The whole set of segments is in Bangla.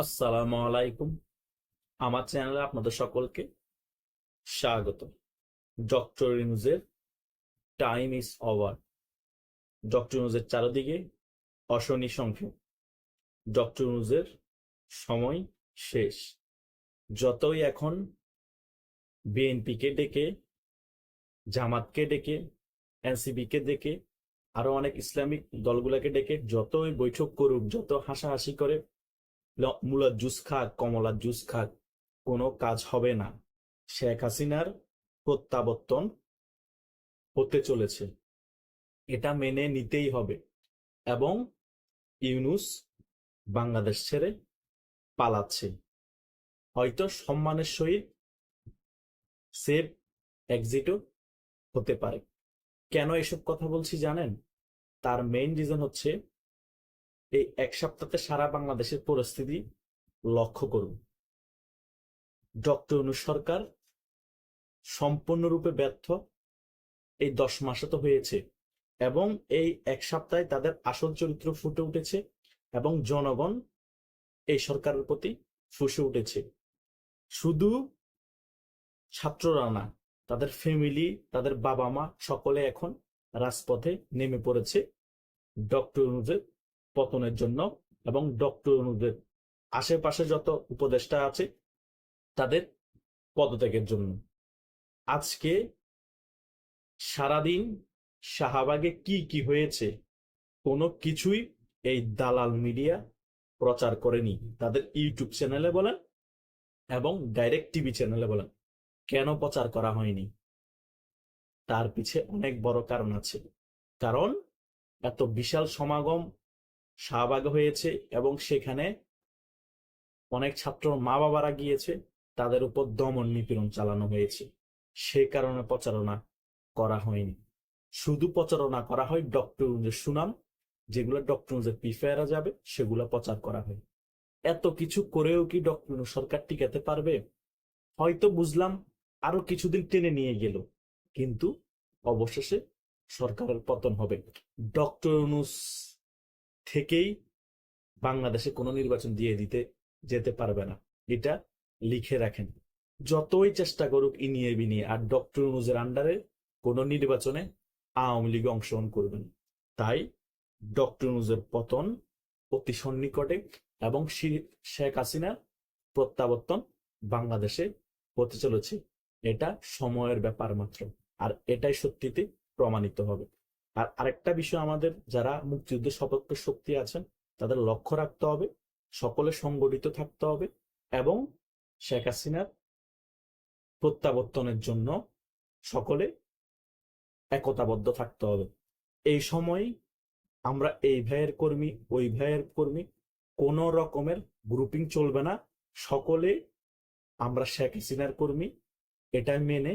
আসসালামু আলাইকুম। আমার চ্যানেলে আপনাদের সকলকে স্বাগত। ডক্টর ইনুজের টাইম ইজ ওভার। ডক্টর ইনুজের চারিদিকে অশনি সংখ্যক। ডক্টর ইনুজের সময় শেষ। যতই এখন বিএনপিকে ডেকে, জামাতকে ডেকে এনসিবিকে ডেকে, আরও অনেক ইসলামিক দলগুলোকে ডেকে, যতই বৈঠক করুক, যত হাসাহাসি করে মূলার জুস খাক, কমলার জুস খাক, কোনো কাজ হবে না। শেখ হাসিনার প্রত্যাবর্তন হতে চলেছে। এটা মেনে নিতেই হবে এবং ইউনুস বাংলাদেশ ছেড়ে পালাচ্ছে। হয়তো সম্মানের সহিত সেফ এক্সিটও হতে পারে। কেন এসব কথা বলছি জানেন? তার মেইন রিজন হচ্ছে এই এক সপ্তাহে সারা বাংলাদেশের পরিস্থিতি লক্ষ্য করুন। ডক্টর অনু সরকার সম্পূর্ণরূপে ব্যর্থ। এই দশ মাসে তো হয়েছে এবং এই এক সপ্তাহে তাদের আসল চরিত্র ফুটে উঠেছে এবং জনগণ এই সরকারের প্রতি ফুসে উঠেছে। শুধু ছাত্ররা না, তাদের ফ্যামিলি তাদের বাবা মা সকলে এখন রাজপথে নেমে পড়েছে। ডক্টর অনুদের পতনের জন্য এবং ডক্টর অনুদের আশেপাশে যত উপদেষ্টা আছে তাদের পদত্যাগের জন্য। আজকে সারাদিন শাহবাগে কি কি হয়েছে কোনো কিছুই এই দালাল মিডিয়া প্রচার করেনি। তাদের ইউটিউব চ্যানেলে বলেন এবং ডাইরেক্ট টিভি চ্যানেলে বলেন। কেন প্রচার করা হয়নি? তার পিছে অনেক বড় কারণ আছে। কারণ এত বিশাল সমাগম শাহবাগ হয়েছে এবং সেখানে অনেক ছাত্র মা বাবারা গিয়েছে, তাদের উপর দমন নিপীড়ন চালানো হয়েছে। সে কারণে প্রচারণা করা হয়নি। শুধু প্রচারণা করা হয় ডক্টর সুনাম, যেগুলো ডক্টর পিফেয়ারা যাবে, সেগুলো প্রচার করা হয়। এত কিছু করেও কি ডক্টর সরকার টিকাতে পারবে? হয়তো বুঝলাম, আরও কিছুদিন টেনে নিয়ে গেল, কিন্তু অবশেষে সরকারের পতন হবে। ডক্টর থেকেই বাংলাদেশে কোনো নির্বাচন দিয়ে দিতে যেতে পারবে না। এটা লিখে রাখেন। যতই চেষ্টা করুক ইনিয়ে বিনিয়ে, আর ডক্টর ইউনুসের আন্ডারে কোনো নির্বাচনে আওয়ামী লীগ অংশগ্রহণ করবেন। তাই ডক্টর ইউনুসের পতন অতি সন্নিকটে এবং শেখ হাসিনার প্রত্যাবর্তন বাংলাদেশে হতে চলেছে। এটা সময়ের ব্যাপার মাত্র, আর এটাই সত্যিতে প্রমাণিত হবে। আর আরেকটা বিষয় আমাদের যারা মুক্তিযুদ্ধের সপক্ষ শক্তি আছেন, তাদের লক্ষ্য রাখতে হবে, সকলে সংগঠিত থাকতে হবে এবং শেখ হাসিনার প্রত্যাবর্তনের জন্য সকলে একতাবদ্ধ থাকতে হবে। এই সময় আমরা এই ভাইয়ের কর্মী, ওই ভাইয়ের কর্মী কোন রকমের গ্রুপিং চলবে না। সকলে আমরা শেখ হাসিনার কর্মী এটা মেনে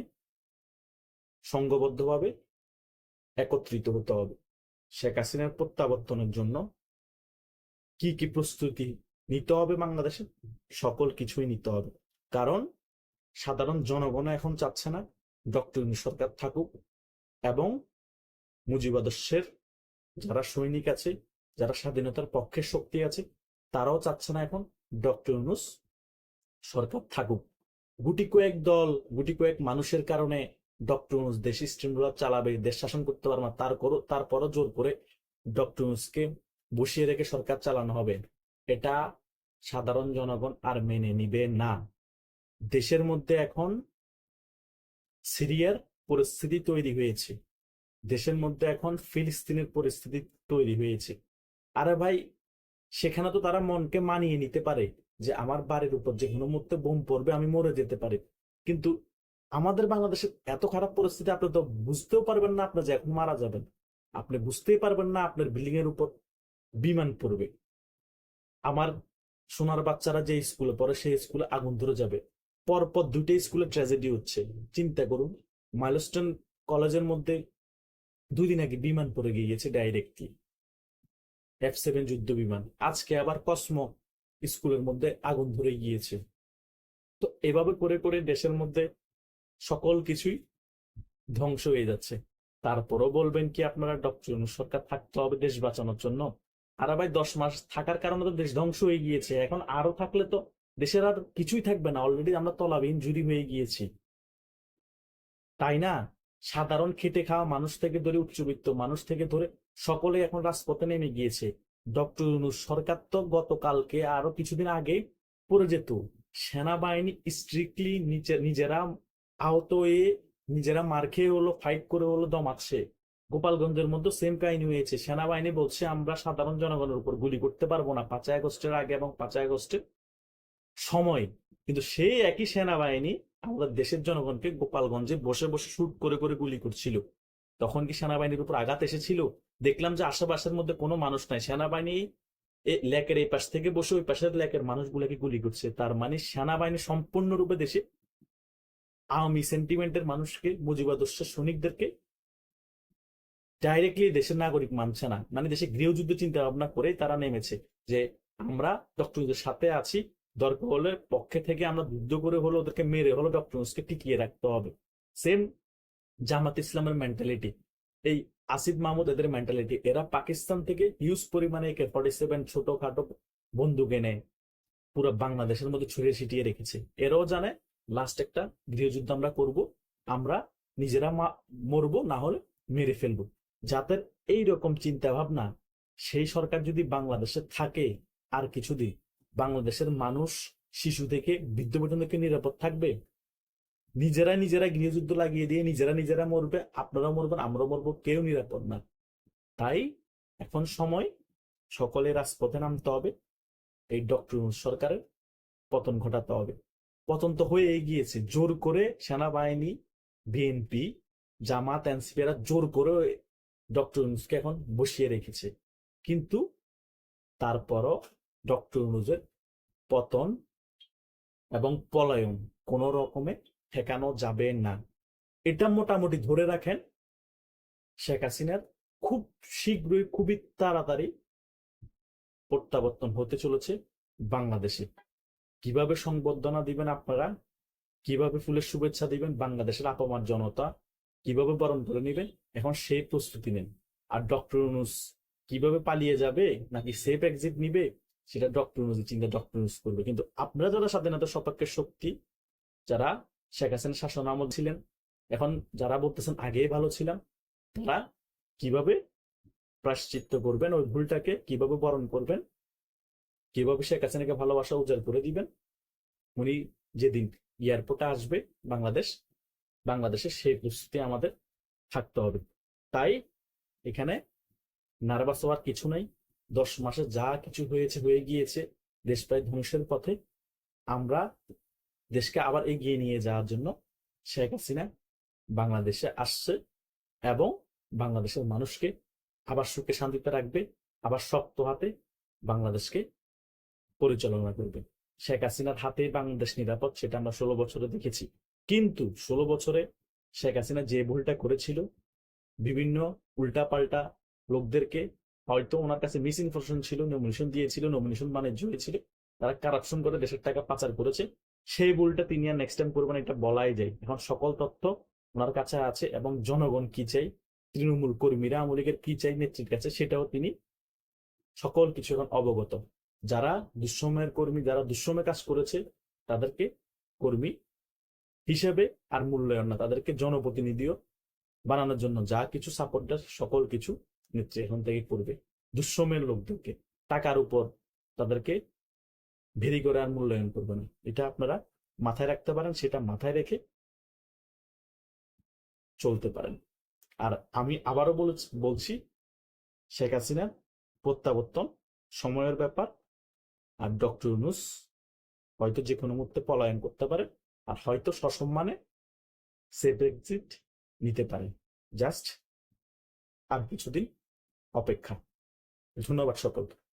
সংঘবদ্ধভাবে একত্রিত হতে হবে। শেখ হাসিনার প্রত্যাবর্তনের জন্য কি কি প্রস্তুতি নিতে হবে বাংলাদেশে? সকল কিছুই নিতে হবে। কারণ সাধারণ জনগণ এখন চাচ্ছে না ডক্টর সরকার থাকুক এবং মুজিবাদর্শের যারা সৈনিক আছে, যারা স্বাধীনতার পক্ষে শক্তি আছে, তারাও চাচ্ছে না এখন ডক্টর ইউনুস সরকার থাকুক। গুটি কয়েক দল, গুটি কয়েক মানুষের কারণে ডক্টর ইউনুস দেশ স্ট্রিমগুলো চালাবে, দেশ শাসন করতে পারবে না, তার তারপরও জোর করে ডক্টর বসিয়ে রেখে সরকার চালানো হবে। এটা সাধারণ জনগণ আর মেনে নিবে না। দেশের মধ্যে এখন সিরিয়ার পরিস্থিতি তৈরি হয়েছে। দেশের মধ্যে এখন ফিলিস্তিনের পরিস্থিতি তৈরি হয়েছে। আরে ভাই, সেখানে তো তারা মনকে মানিয়ে নিতে পারে যে, আমার বাড়ির উপর যে কোনো মুহূর্তে বোম পড়বে, আমি মরে যেতে পারি। কিন্তু আমাদের বাংলাদেশের এত খারাপ পরিস্থিতি, আপনি তো বুঝতেও পারবেন না আপনি যে এখন মারা যাবেন। আপনি বুঝতেই পারবেন না আপনার বিল্ডিং এর উপর বিমান পড়বে। আমার সোনার বাচ্চারা যে স্কুলে পড়ে, সেই স্কুলে আগুন ধরে যাবে। পরপর দুইটা স্কুলে ট্র্যাজেডি হচ্ছে। চিন্তা করুন মাইলস্টন কলেজের মধ্যে দুই দিন আগে বিমান পড়ে গিয়েছে ডাইরেক্টলি এফ সেভেন যুদ্ধ বিমান। আজকে আবার কসমো স্কুলের মধ্যে আগুন ধরে গিয়েছে। তো এভাবে করে করে দেশের মধ্যে সকল কিছুই ধ্বংস হয়ে যাচ্ছে। তারপরও বলবেন কি আপনারা, ডক্টর সরকার থাকতে হবে দেশ বাঁচানোর জন্য। আর ভাই দশ মাস থাকার কারণে তো দেশ ধ্বংস হয়ে গিয়েছে। এখন আরও থাকলে তো দেশের আর কিছুই থাকবে না। অলরেডি আমরা তলাবিহীন জুড়ি হয়ে গিয়েছি। তাই না? সাধারণ খেটে খাওয়া মানুষ থেকে ধরে উচ্চবিত্ত মানুষ থেকে ধরে সকলে এখন রাজপথে নেমে গিয়েছে। ডক্টর সরকার তো গতকালকে আরও কিছুদিন আগে পড়ে যেত, সেনাবাহিনী স্ট্রিক্টলি নিজেরা আহত হয়ে নিজেরা মার খেয়ে হলো ফাইট করে হলো দমাচ্ছে গোপালগঞ্জের মধ্যে সেম কাহিনী হয়েছে। সেনাবাহিনী বলছে, আমরা সাধারণ জনগণের উপর গুলি করতে পারব না। পাঁচই আগস্টের আগে এবং পাঁচই আগস্টের সময়। কিন্তু সেই একই সেনাবাহিনী আমাদের দেশের জনগণকে গোপালগঞ্জে বসে বসে শুট করে করে গুলি করছিল। তখন কি সেনাবাহিনীর উপর আঘাত এসেছিল? দেখলাম যে আশেপাশের মধ্যে কোনো মানুষ নাই। সেনাবাহিনী লেকের এই পাশ থেকে বসে ওই পাশের লেকের মানুষগুলোকে গুলি করছে। তার মানে সেনাবাহিনী সম্পূর্ণরূপে দেশে আওয়ামী সেন্টিমেন্টের মানুষকে মুজিবাদর্শ সৈনিকদেরকে ডাইরেক্টলি দেশের নাগরিক মানছে না। মানে দেশে গৃহযুদ্ধ চিন্তা ভাবনা করে তারা নেমেছে যে আমরা ডক্টরদের সাথে আছি, দরকার হলে পক্ষে থেকে আমরা যুদ্ধ করে হলো ওদেরকে মেরে হলো ডক্টরসকে টিকিয়ে রাখতে হবে। সেম জামাত ইসলামের মেন্টালিটি এই আসিফ মাহমুদ এদের মেন্টালিটি এরা পাকিস্তান থেকে হিউজ পরিমাণে একে ফর্টি সেভেন ছোটখাটো বন্দুক এনে পুরো বাংলাদেশের মধ্যে ছড়িয়ে ছিটিয়ে রেখেছে। এরাও জানে লাস্ট একটা গৃহযুদ্ধ আমরা করব, আমরা নিজেরা মরবো, না হলে মেরে ফেলব। যাদের এই রকম চিন্তা ভাবনা সেই সরকার যদি বাংলাদেশে থাকে আর কিছুদিন, বাংলাদেশের মানুষ শিশু থেকে বৃদ্ধ পর্যন্ত কি নিরাপদ থাকবে? নিজেরা নিজেরা গৃহযুদ্ধ লাগিয়ে দিয়ে নিজেরা নিজেরা মরবে, আপনারাও মরবেন, আমরাও মরবো, কেউ নিরাপদ না। তাই এখন সময়, সকলে রাজপথে নামতে হবে, এই ডক্টর সরকারের পতন ঘটাতে হবে। পতন তো হয়ে গিয়েছে। জোর করে সেনাবাহিনী বিএনপি জামাত, এনসিপিরা জোর করে ডক্টর ইউনুসকে এখন বসিয়ে রেখেছে। কিন্তু তারপরও ডক্টর ইউনুসের পতন এবং পলায়ন কোন রকমে ঠেকানো যাবে না। এটা মোটামুটি ধরে রাখেন শেখ হাসিনার খুব শীঘ্রই খুবই তাড়াতাড়ি প্রত্যাবর্তন হতে চলেছে বাংলাদেশে। কীভাবে সংবর্ধনা দিবেন আপনারা? কীভাবে ফুলের শুভেচ্ছা দিবেন? বাংলাদেশের আপমার জনতা কীভাবে বরণ করে নেবেন? এখন সেই প্রস্তুতি নেন। আর ডক্টর ইউনুস কীভাবে পালিয়ে যাবে? নাকি সেফ এক্সিট নিবে? সেটা ডক্টর ইউনুস চিন্তা ডক্টর ইউনুস করবে। কিন্তু আপনারা যারা স্বাধীনতা সপক্ষের শক্তি, যারা শেখ হাসিনা শাসন আমল ছিলেন, এখন যারা বলতেছেন আগেই ভালো ছিলাম, তারা কীভাবে প্রাশ্চিত্য করবেন? ওই ভুলটাকে কীভাবে বরণ করবেন? কীভাবে শেখ হাসিনাকে ভালোবাসা উজাড় করে দিবেন? উনি যেদিন এয়ারপোর্টে আসবে বাংলাদেশ বাংলাদেশে সেই প্রস্তুতি আমাদের থাকতে হবে। তাই এখানে নার্ভাস হওয়ার কিছু নাই। দশ মাসে যা কিছু হয়েছে, হয়ে গিয়েছে, দেশ প্রায় ধ্বংসের পথে। আমরা দেশকে আবার এগিয়ে নিয়ে যাওয়ার জন্য শেখ হাসিনা বাংলাদেশে আসছে এবং বাংলাদেশের মানুষকে আবার সুখে শান্তিতে রাখবে, আবার শক্ত হাতে বাংলাদেশকে পরিচালনা করবে। শেখ হাসিনার হাতে বাংলাদেশ নিরাপদ, সেটা আমরা ষোলো বছরে দেখেছি। কিন্তু ষোলো বছরে শেখ হাসিনা যে ভুলটা করেছিল, বিভিন্ন উল্টাপাল্টা লোকদেরকে হয়তো ওনার কাছে মিস ইনফরমেশন ছিল নমিনেশন দিয়েছিল নমিনেশন বাণিজ্য হয়েছিল তারা কারাপশন করে দেশের টাকা পাচার করেছে, সেই ভুলটা তিনি আর নেক্সট টাইম করবেন এটা বলাই যায়। এখন সকল তথ্য ওনার কাছে আছে এবং জনগণ কি চাই তৃণমূল কর্মীরা, আওয়ামী লীগের কি চাই নেত্রীর কাছে, সেটাও তিনি সকল কিছু এখন অবগত। যারা দুঃসময়ের কর্মী, যারা দুঃসময় কাজ করেছে, তাদেরকে কর্মী হিসেবে আর মূল্যায়ন না, তাদেরকে জনপ্রতিনিধিও বানানোর জন্য যা কিছু সাপোর্ট সকল কিছু নেত্রী এখন থেকে করবে দুঃসময়ের লোকদেরকে। টাকার উপর তাদেরকে ভেরি করে আর মূল্যায়ন করবে না। এটা আপনারা মাথায় রাখতে পারেন, সেটা মাথায় রেখে চলতে পারেন। আর আমি আবারও বলছি, শেখ হাসিনার প্রত্যাবর্তন সময়ের ব্যাপার আর ডক্টর ইউনুস হয়তো যে কোনো মুহূর্তে পলায়ন করতে পারে আর হয়তো সসম্মানে সেফ এক্সিট নিতে পারে। জাস্ট আর কিছুদিন অপেক্ষা। ধন্যবাদ সকলকে।